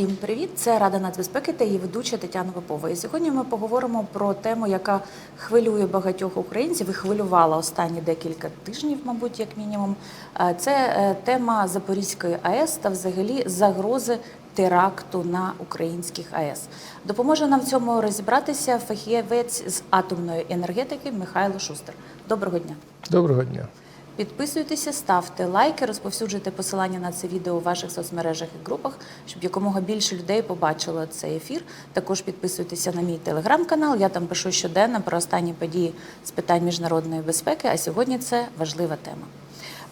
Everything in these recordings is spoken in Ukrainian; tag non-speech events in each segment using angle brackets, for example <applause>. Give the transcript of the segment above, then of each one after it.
Всім привіт! Це Рада нацбезпеки та її ведуча Тетяна Попова. І сьогодні ми поговоримо про тему, яка хвилює багатьох українців і хвилювала останні декілька тижнів, мабуть, як мінімум. Це е, тема Запорізької АЕС та взагалі загрози теракту на українських АЕС. Допоможе нам в цьому розібратися фахівець з атомної енергетики Михайло Шустер. Доброго дня! Доброго дня. Підписуйтеся, ставте лайки, розповсюджуйте посилання на це відео у ваших соцмережах і групах, щоб якомога більше людей побачило цей ефір. Також підписуйтеся на мій телеграм-канал. Я там пишу щоденно про останні події з питань міжнародної безпеки. А сьогодні це важлива тема.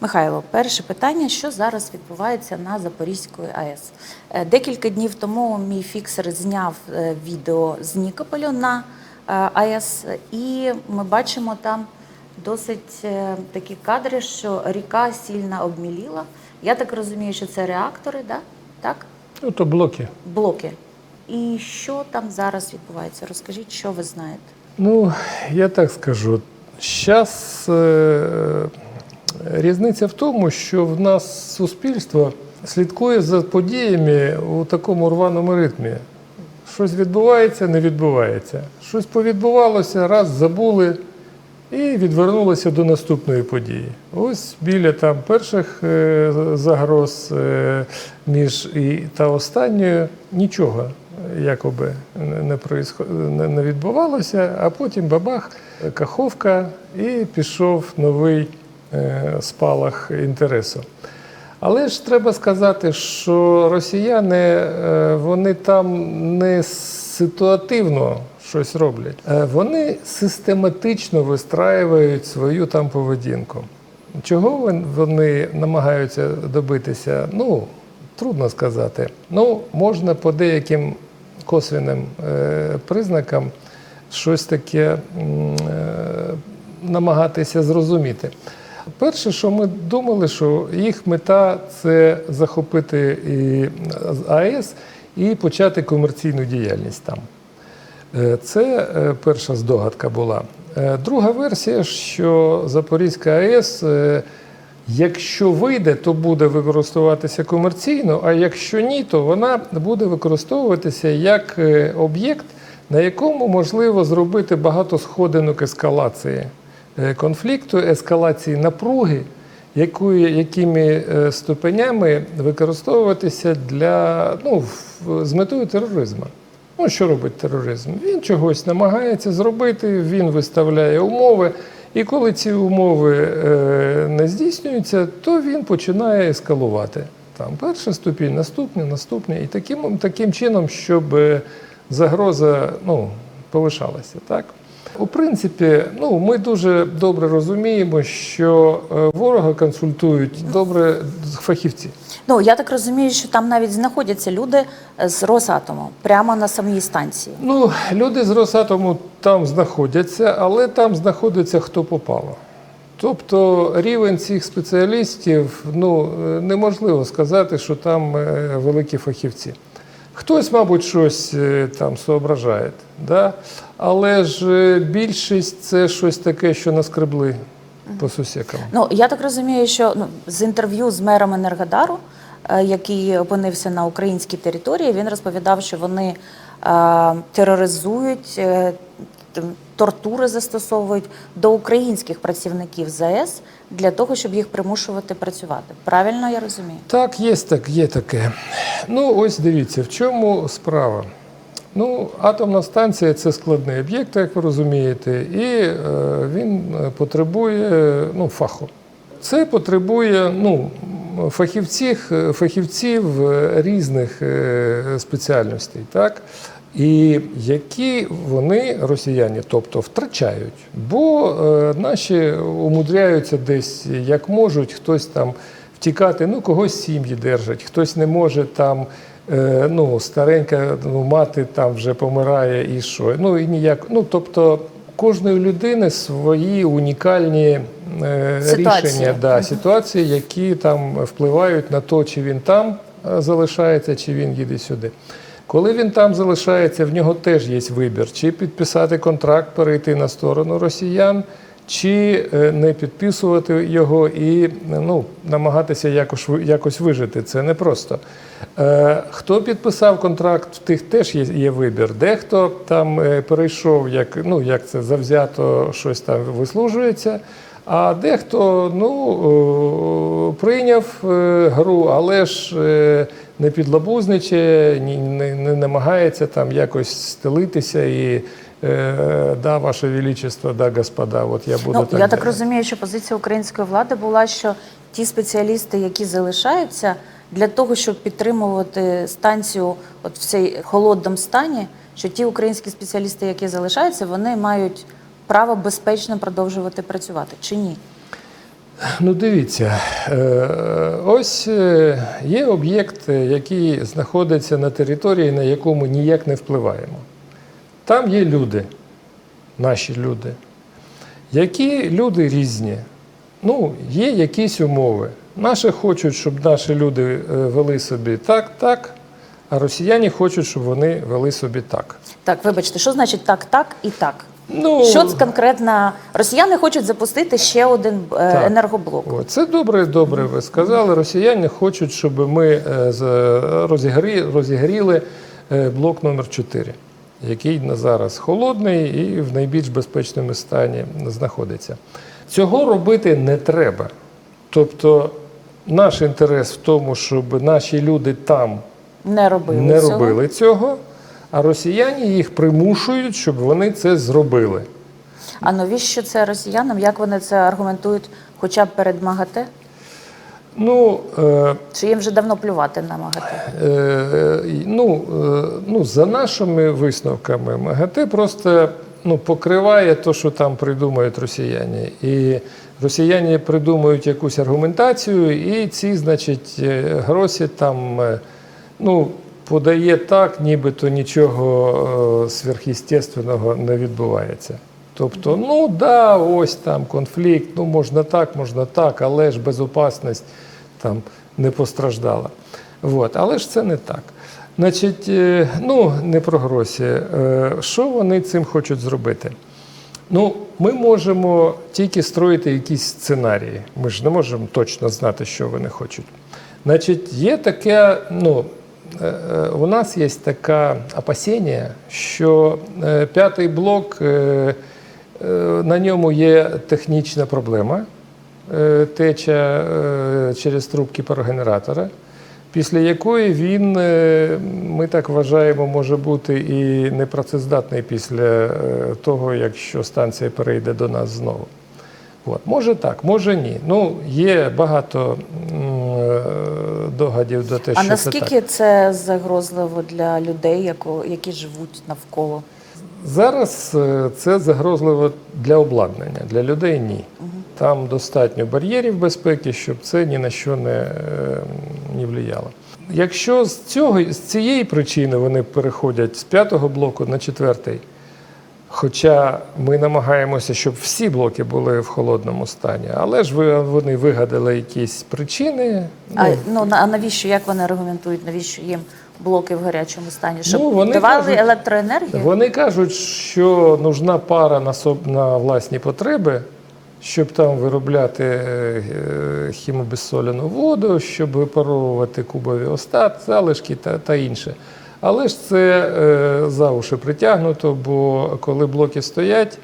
Михайло, перше питання: що зараз відбувається на Запорізької АЕС? Е, Декілька днів тому мій фіксер зняв е, відео з Нікополю на е, АЕС, і ми бачимо там досить е, такі кадри, що ріка сильно обміліла. Я так розумію, що це реактори, да? так? Ну, то блоки. Блоки. І що там зараз відбувається? Розкажіть, що ви знаєте? Ну, я так скажу. Зараз е, різниця в тому, що в нас суспільство слідкує за подіями у такому рваному ритмі. Щось відбувається, не відбувається. Щось повідбувалося, раз забули і відвернулося до наступної події. Ось біля там перших е, загроз е, між і та останньою нічого е, якоби не, відбувалося, а потім бабах, каховка, і пішов новий спалах інтересу. Але ж треба сказати, що росіяни вони там не ситуативно щось роблять, Е, вони систематично вистраюють свою там поведінку. Чого вони намагаються добитися? Ну, трудно сказати. Ну, можна по деяким косвенним е, признакам щось таке е, намагатися зрозуміти. Перше, що ми думали, що їх мета це захопити і АЕС і почати комерційну діяльність там. Е, Це е, перша здогадка була. Е, Друга версія, що Запорізька АЕС, якщо вийде, то буде використовуватися комерційно, а якщо ні, то вона буде використовуватися як об'єкт, на якому можливо зробити багато сходинок ескалації конфлікту, ескалації напруги, якими ступенями використовуватися для, ну, з метою тероризму. Ну, що робить тероризм? Він чогось намагається зробити, він виставляє умови, і коли ці умови е, не здійснюються, то він починає ескалувати. Там перша ступінь, наступний, наступний. І таким, таким чином, щоб е, загроза ну, повишалася. Так? У принципі, ну, ми дуже добре розуміємо, що е, ворога консультують добре фахівці. Ну я так розумію, що там навіть знаходяться люди з Росатому прямо на самій станції. Ну, люди з Росатому там знаходяться, але там знаходиться хто попало. Тобто рівень цих спеціалістів ну, е, неможливо сказати, що там е, великі фахівці. Хтось, мабуть, щось е, там соображає, да? але ж е, більшість це щось таке, що наскребли по сусікам. Ну я так розумію, що ну, з інтерв'ю з мером Енергодару, е, який опинився на українській території, він розповідав, що вони е, тероризують, тортури застосовують до українських працівників ЗАЕС для того, щоб їх примушувати працювати. Правильно я розумію? Так, є, так, є таке. Ну, ось дивіться, в чому справа. Ну, атомна станція це складний об'єкт, як ви розумієте, і е, він е, потребує ну, фаху. Це потребує ну, фахівців, фахівців е, різних е, спеціальностей, так? І які вони, росіяни, тобто втрачають, бо е, наші умудряються десь як можуть, хтось там втікати, ну когось сім'ї держать, хтось не може там. е, Ну, старенька ну, мати там вже помирає і що. Ну і ніяк. Ну тобто кожної людини свої унікальні е, Ситуації. рішення, да, ситуації, які там впливають на те, чи він там е, залишається, чи він їде сюди. Коли він там залишається, в нього теж є вибір, чи підписати контракт, перейти на сторону росіян, чи е, не підписувати його і е, ну, намагатися якось, якось вижити. Це непросто. Е, Хто підписав контракт, в тих теж є, є вибір. Дехто там перейшов, як, ну, як це завзято щось там вислужується. А дехто ну, прийняв е, гру, але ж е, не підлабузничає, не, не намагається там якось стелитися і е, да, ваше величество, да, господа, от я буду Ну, так. я так розумію, що позиція української влади була, що ті спеціалісти, які залишаються, для того, щоб підтримувати станцію от в цей холодному стані, що ті українські спеціалісти, які залишаються, вони мають право безпечно продовжувати працювати чи ні? Ну, дивіться, е, ось е, є об'єкт, е, який знаходиться на території, на яку ми ніяк не впливаємо. Там є люди, наші люди, які люди різні. Ну, є якісь умови. Наші хочуть, щоб наші люди вели собі так, так, а росіяни хочуть, щоб вони вели собі так. Так, вибачте, що значить так, так і так? Ну, Що це конкретно? Росіяни хочуть запустити ще один е, Так. енергоблок. Це добре, добре. Ви сказали. Росіяни хочуть, щоб ми е, розігрі, розігріли е, блок номер 4 який на зараз холодний і в найбільш безпечному стані знаходиться. Цього робити не треба. Тобто, наш інтерес в тому, щоб наші люди там Не робили не цього. робили цього, а росіяни їх примушують, щоб вони це зробили. А навіщо це росіянам? Як вони це аргументують хоча б перед МАГАТЕ? Ну, е, Чи їм вже давно плювати на МАГАТЕ? Е, ну, е, ну, за нашими висновками, МАГАТЕ просто ну, покриває те, що там придумають росіяни. І росіяни придумують якусь аргументацію, і ці, значить, е, гроші там е, ну, подає так, нібито нічого е, сверхъестественного не відбувається. Тобто, ну да, ось там конфлікт, ну можна так, можна так, але ж безопасність там не постраждала. От. Але ж це не так. Значить, е, ну не про гроші. Е, Що вони цим хочуть зробити? Ну, ми можемо тільки строїти якісь сценарії. Ми ж не можемо точно знати, що вони хочуть. Значить, є таке, ну, у нас є таке опасіння, що е, п'ятий блок, е, е, на ньому є технічна проблема, е, теча е, через трубки парогенератора, після якої він, е, ми так вважаємо, може бути і непрацездатний після е, того, якщо станція перейде до нас знову. От. Може так, може ні. Ну, є багато е, догадів до те, А що так. наскільки це загрозливо для людей, які живуть навколо? Зараз е, це загрозливо для обладнання, для людей ні. Там достатньо бар'єрів безпеки, щоб це ні на що не, не впливало. Якщо з, цього, з цієї причини вони переходять з п'ятого блоку на четвертий, хоча ми намагаємося, щоб всі блоки були в холодному стані, але ж ви- вони вигадали якісь причини. А, ну, ну, а навіщо, як вони аргументують, навіщо їм блоки в гарячому стані? Щоб Ну, вони давали кажуть- електроенергію? Вони кажуть, що нужна пара на, соб- на власні потреби, щоб там виробляти е, хімобезсоляну воду, щоб випаровувати кубові остат, залишки та, та інше. Але ж це е, за уші притягнуто, бо коли блоки стоять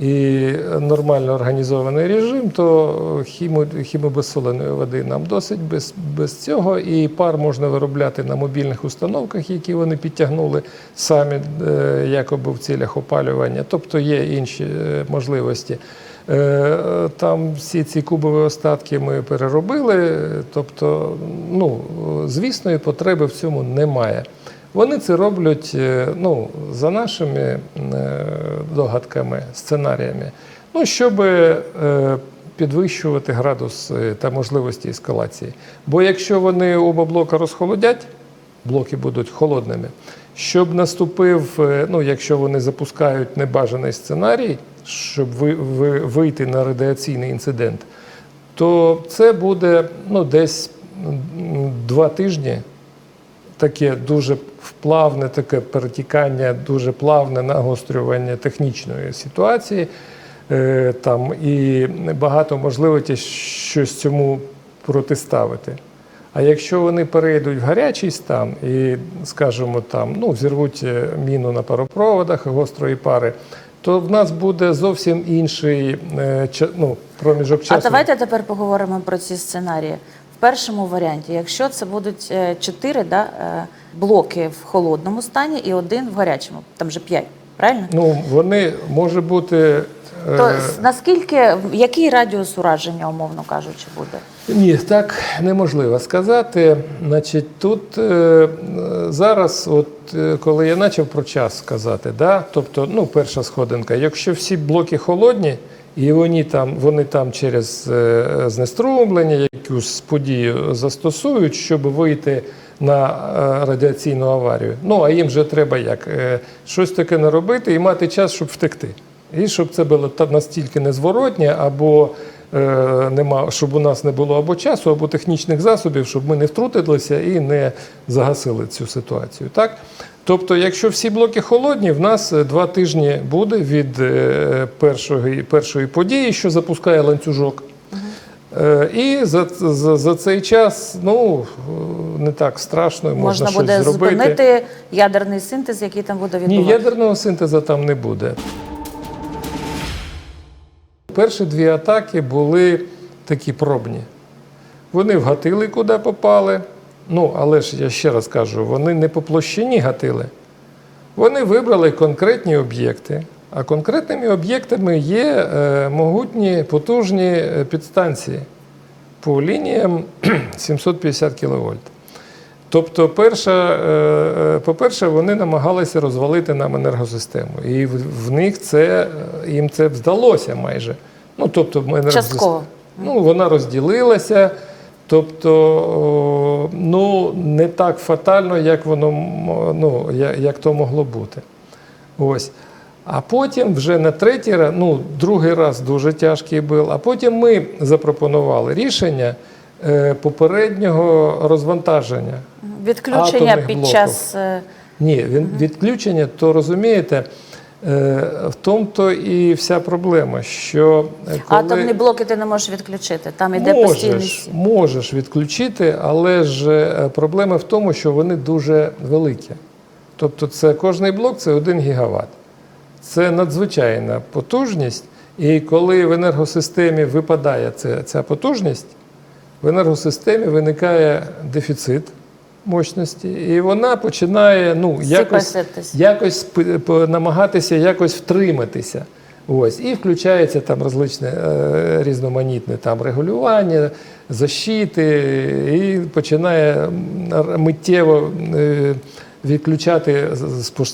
і нормально організований режим, то хімо, хімобезсоленої води нам досить без, без цього. І пар можна виробляти на мобільних установках, які вони підтягнули самі е, якоби в цілях опалювання. Тобто є інші е, можливості. Там всі ці кубові остатки ми переробили. Тобто, ну, звісної потреби в цьому немає. Вони це роблять е, ну, за нашими е, догадками, сценаріями, ну, щоб е, підвищувати градус та можливості ескалації. Бо якщо вони оба блока розхолодять, блоки будуть холодними, щоб наступив, ну, якщо вони запускають небажаний сценарій, щоб ви, ви, вийти на радіаційний інцидент, то це буде ну, десь два тижні таке дуже вплавне таке перетікання, дуже плавне нагострювання технічної ситуації. е, там, і багато можливостей щось цьому протиставити. А якщо вони перейдуть в гарячий стан і, скажімо, там, ну, взірвуть е, міну на паропроводах гострої пари, то в нас буде зовсім інший е, ну, проміжок часу. А давайте тепер поговоримо про ці сценарії. Першому варіанті, якщо це будуть е, чотири да, е, блоки в холодному стані і один в гарячому, там же п'ять, правильно? Ну, вони може бути. е, То наскільки який радіус ураження, умовно кажучи, буде? Ні, так неможливо сказати. Значить, тут е, зараз, от коли я почав про час сказати, да, тобто, ну, перша сходинка, якщо всі блоки холодні, і вони там, вони там через е, знеструмлення, якусь подію застосують, щоб вийти на е, радіаційну аварію. Ну, а їм вже треба як? Е, щось таке наробити і мати час, щоб втекти. І щоб це було настільки незворотнє, або нема, щоб у нас не було або часу, або технічних засобів, щоб ми не втрутилися і не загасили цю ситуацію. Так? Тобто, якщо всі блоки холодні, в нас е, два тижні буде від е, першої, першої події, що запускає ланцюжок. Е, І за, за, за цей час ну, е, не так страшно, можна, Можна щось буде зробити. зупинити ядерний синтез, який там буде Ні, ядерного синтезу там не буде. Перші дві атаки були такі пробні. Вони вгатили, куди попали. Ну, але ж я ще раз кажу, вони не по площині гатили. Вони вибрали конкретні об'єкти. А конкретними об'єктами є е, могутні потужні е, підстанції по лініям <clears throat> 750 кВт. Тобто, перша, е, е, по-перше, вони намагалися розвалити нам енергосистему. І в, них це, е, їм це вдалося майже. Ну, тобто, енергосис- Частково. Ну, вона розділилася. Тобто, ну, не так фатально, як воно ну, як то могло бути. Ось. А потім вже на третій раз, ну, другий раз дуже тяжкий був, а потім ми запропонували рішення попереднього розвантаження. Відключення під блоків. час е, Ні, він відключення, то розумієте, е, в тому то і вся проблема, що е, коли атомні блоки ти не можеш відключити. Там іде постійний можеш, можеш відключити, але ж е, проблема в тому, що вони дуже великі. Тобто, це кожний блок це 1 гігават. Це надзвичайна потужність. І коли в енергосистемі випадає ця, ця потужність, в енергосистемі виникає дефіцит мощності, і вона починає ну, якось, якось намагатися якось втриматися. Ось, і включається там розличне е, різноманітне там регулювання, защити, і починає миттєво е, відключати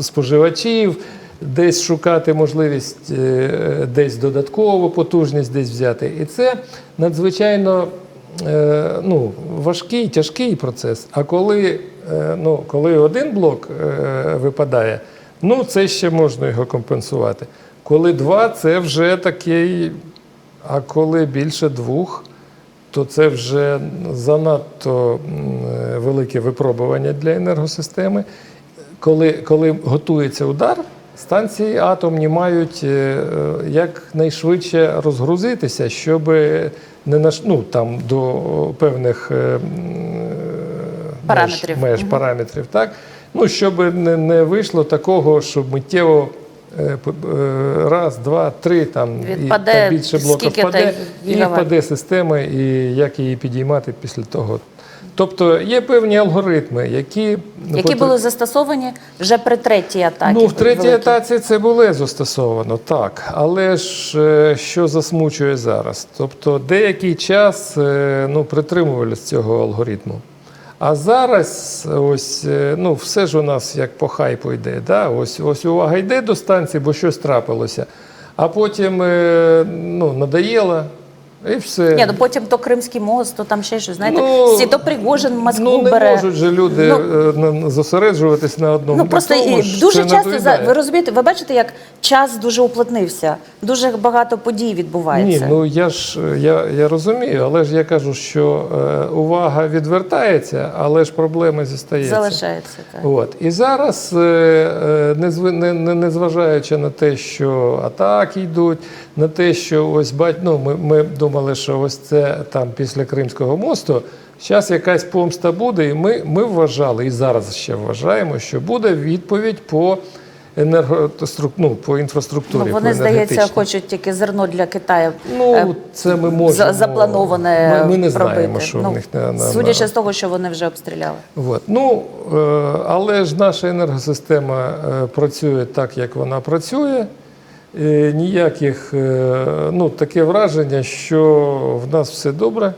споживачів, десь шукати можливість е, десь додаткову потужність десь взяти. І це надзвичайно ну, важкий, тяжкий процес. А коли, е, ну, коли один блок е, випадає, ну це ще можна його компенсувати. Коли два, це вже такий, а коли більше двох, то це вже занадто е, велике випробування для енергосистеми. Коли, коли готується удар, станції атомні мають е, е, якнайшвидше розгрузитися, щоб не наш, ну, там, до певних е, Параметрів. меж, меж параметрів, так? Ну, щоб не, не вийшло такого, щоб миттєво е, е, раз, два, три там Відпаде і там більше блоків впаде, і впаде система, і як її підіймати після того. Тобто є певні алгоритми, які які були застосовані вже при третій атаці. Ну, в третій великій. атаці це було застосовано, так. Але ж е, що засмучує зараз? Тобто деякий час е, ну, притримувалися цього алгоритму. А зараз ось, е, ну, все ж у нас як по хайпу йде. Да? Ось, ось увага йде до станції, бо щось трапилося. А потім ну, надоїло, І все. Ні, ну потім то Кримський мост, то там ще щось, знаєте, Ну, всі то Пригожин Москву ну, не бере. можуть же люди Ну, е, зосереджуватись на одному. Ну просто того і дуже часто за ви розумієте, ви бачите, як час дуже уплотнився, дуже багато подій відбувається. Ні, ну я ж я, я розумію, але ж я кажу, що е, увага відвертається, але ж проблеми зістаються. Залишається так. От. І зараз, е, е, незв- не, не, незважаючи на те, що атаки йдуть, на те, що ось бать, ну, ми, ми думали, що ось це там після Кримського мосту, зараз якась помста буде, і ми, ми вважали, і зараз ще вважаємо, що буде відповідь по енергострук... ну, по інфраструктурі. Ну, вони, по здається, хочуть тільки зерно для Китаю. е, Ну, це ми можемо. заплановане Ми, ми не знаємо, що ну, в них на, на судячи з того, що вони вже обстріляли. От. Ну, е, але ж наша енергосистема е, працює так, як вона працює. Е, Ніяких, е, ну, таке враження, що в нас все добре,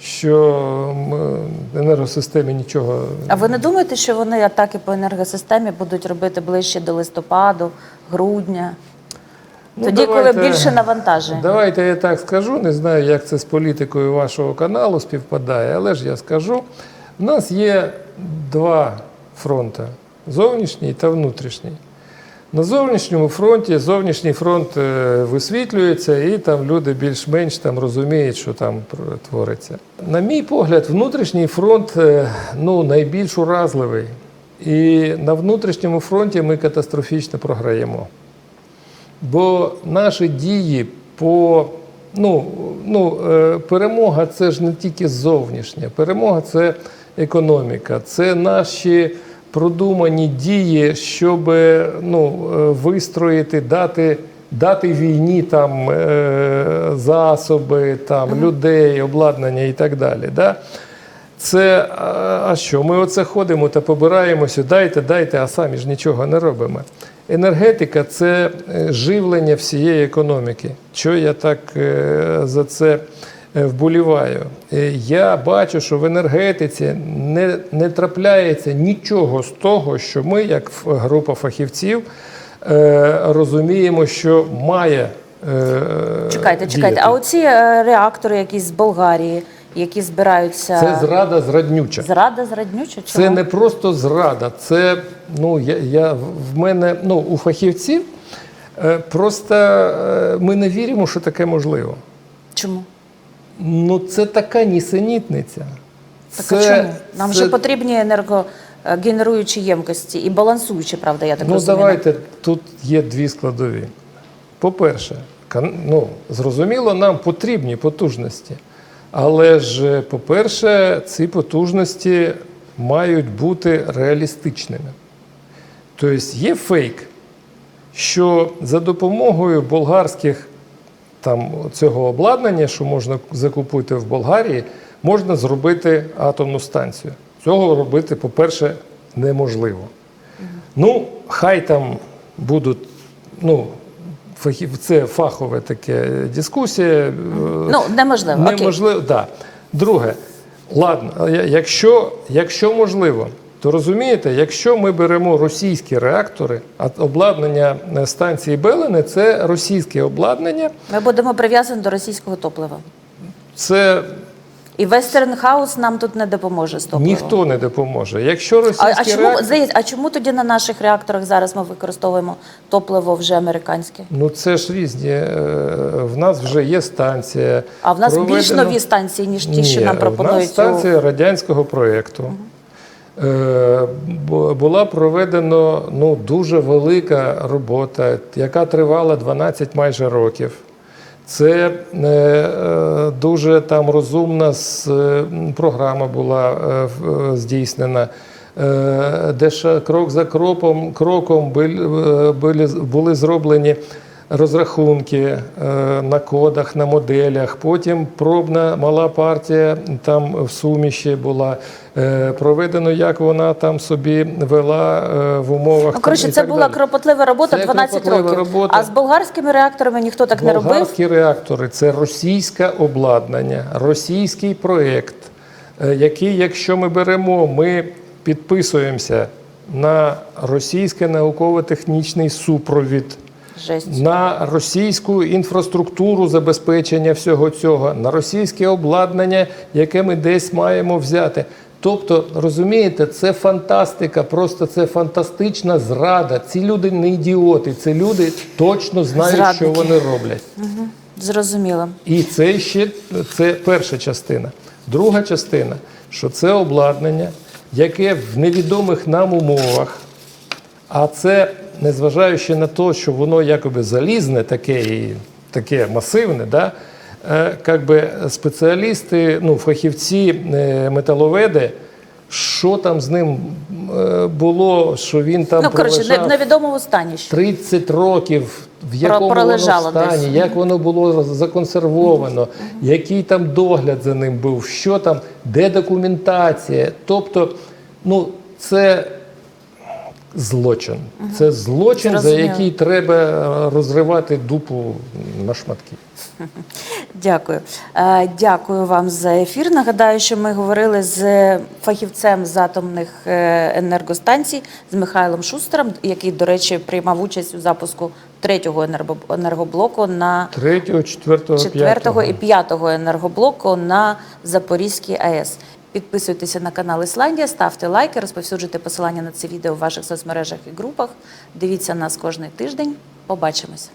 що ми, енергосистемі нічого. А ви не думаєте, що вони атаки по енергосистемі будуть робити ближче до листопаду, грудня? Ну, Тоді, давайте- коли більше навантаження. Давайте я так скажу. Не знаю, як це з політикою вашого каналу співпадає, але ж я скажу. У нас є два фронти: зовнішній та внутрішній. На зовнішньому фронті зовнішній фронт е, висвітлюється, і там люди більш-менш там розуміють, що там твориться. На мій погляд, внутрішній фронт е, ну, найбільш уразливий. І на внутрішньому фронті ми катастрофічно програємо. Бо наші дії по ну, ну, е, перемога це ж не тільки зовнішня, перемога це економіка, це наші продумані дії, щоб ну, е, вистроїти, дати, дати війні там е, засоби, там, людей, обладнання і так далі. Да? Це а що? Ми оце ходимо та побираємося, дайте, дайте, а самі ж нічого не робимо. Енергетика це е, живлення всієї економіки. Що я так е, за це е, вболіваю? Е, Я бачу, що в енергетиці не, не трапляється нічого з того, що ми, як група фахівців, е, розуміємо, що має. е, Чекайте, чекайте. діяти. А оці е, реактори, якісь з Болгарії, які збираються. Це зрада зраднюча. Зрада зраднюча? Це не просто зрада, це ну я, я в мене ну у фахівців е, просто е, ми не віримо, що таке можливо. Чому? Ну це така нісенітниця. Так це, а чому? Нам це- же потрібні енергогенеруючі ємкості і балансуючі, правда, я так Ну розумію. давайте тут є дві складові. По-перше, ну, зрозуміло, нам потрібні потужності. Але ж, по-перше, ці потужності мають бути реалістичними. Тобто є фейк, що за допомогою болгарських там, цього обладнання, що можна закупити в Болгарії, можна зробити атомну станцію. Цього робити, по-перше, неможливо. Ну, хай там будуть, ну, це фахове таке дискусія. е, Ну, неможливо. Неможливо, так. Друге, ладно, якщо, якщо можливо, то розумієте, якщо ми беремо російські реактори, а обладнання е, станції Белене це російське обладнання, Ми будемо прив'язані до російського топлива. це І Вестернхаус нам тут не допоможе з топливом. ніхто не допоможе. Якщо А, російські а, чому, реактори, а чому тоді на наших реакторах зараз ми використовуємо топливо вже американське? ну це ж різні. е, В нас вже є станція. А в нас більш нові станції, ніж ті, що нам пропонують. нас станція радянського проєкту. Бу- Була проведена ну, дуже велика робота, яка тривала 12 майже років. Це е, е, дуже там розумна е, програма була е, е, здійснена, е, де ще крок за кроком, кроком е, були, були зроблені розрахунки е, на кодах, на моделях. Потім пробна мала партія там в суміші була. Е, Проведено, як вона там собі вела е, в умовах. Ну, коротше, це була далі. кропотлива робота Це 12 кропотлива років. робота. А з болгарськими реакторами ніхто так не робив. Болгарські реактори це російське обладнання, російський проєкт, який, якщо ми беремо, ми підписуємося на російський науково-технічний супровід. Жесть. на російську інфраструктуру забезпечення всього цього, на російське обладнання, яке ми десь маємо взяти. Тобто, розумієте, це фантастика, просто це фантастична зрада. Ці люди не ідіоти, це люди точно знають, що вони роблять. Зрозуміло. І це ще це перша частина. Друга частина, що це обладнання, яке в невідомих нам умовах, а це незважаючи на те, що воно якоби залізне, таке і таке масивне, да, е, как спеціалісти, ну, фахівці, е, металоведи, що там з ним е, було, що він там ну, коротше, не- в невідомому стані ще. 30 років, в якому воно стані, десь. як воно було законсервовано, який там догляд за ним був, що там, де документація. Тобто, ну, це злочин. Це злочин, за який треба е, розривати дупу на шматки. <laughs> Дякую. Е, Дякую вам за ефір. Нагадаю, що ми говорили з фахівцем з атомних е, енергостанцій з Михайлом Шустером, який, до речі, приймав участь у запуску третього енерго- енергоблоку на Третього, четвертого, четвертого п'ятого. і п'ятого енергоблоку на Запорізькій АЕС. Підписуйтеся на канал Ісландія, ставте лайки, розповсюджуйте посилання на це відео в ваших соцмережах і групах. Дивіться нас кожний тиждень. Побачимось.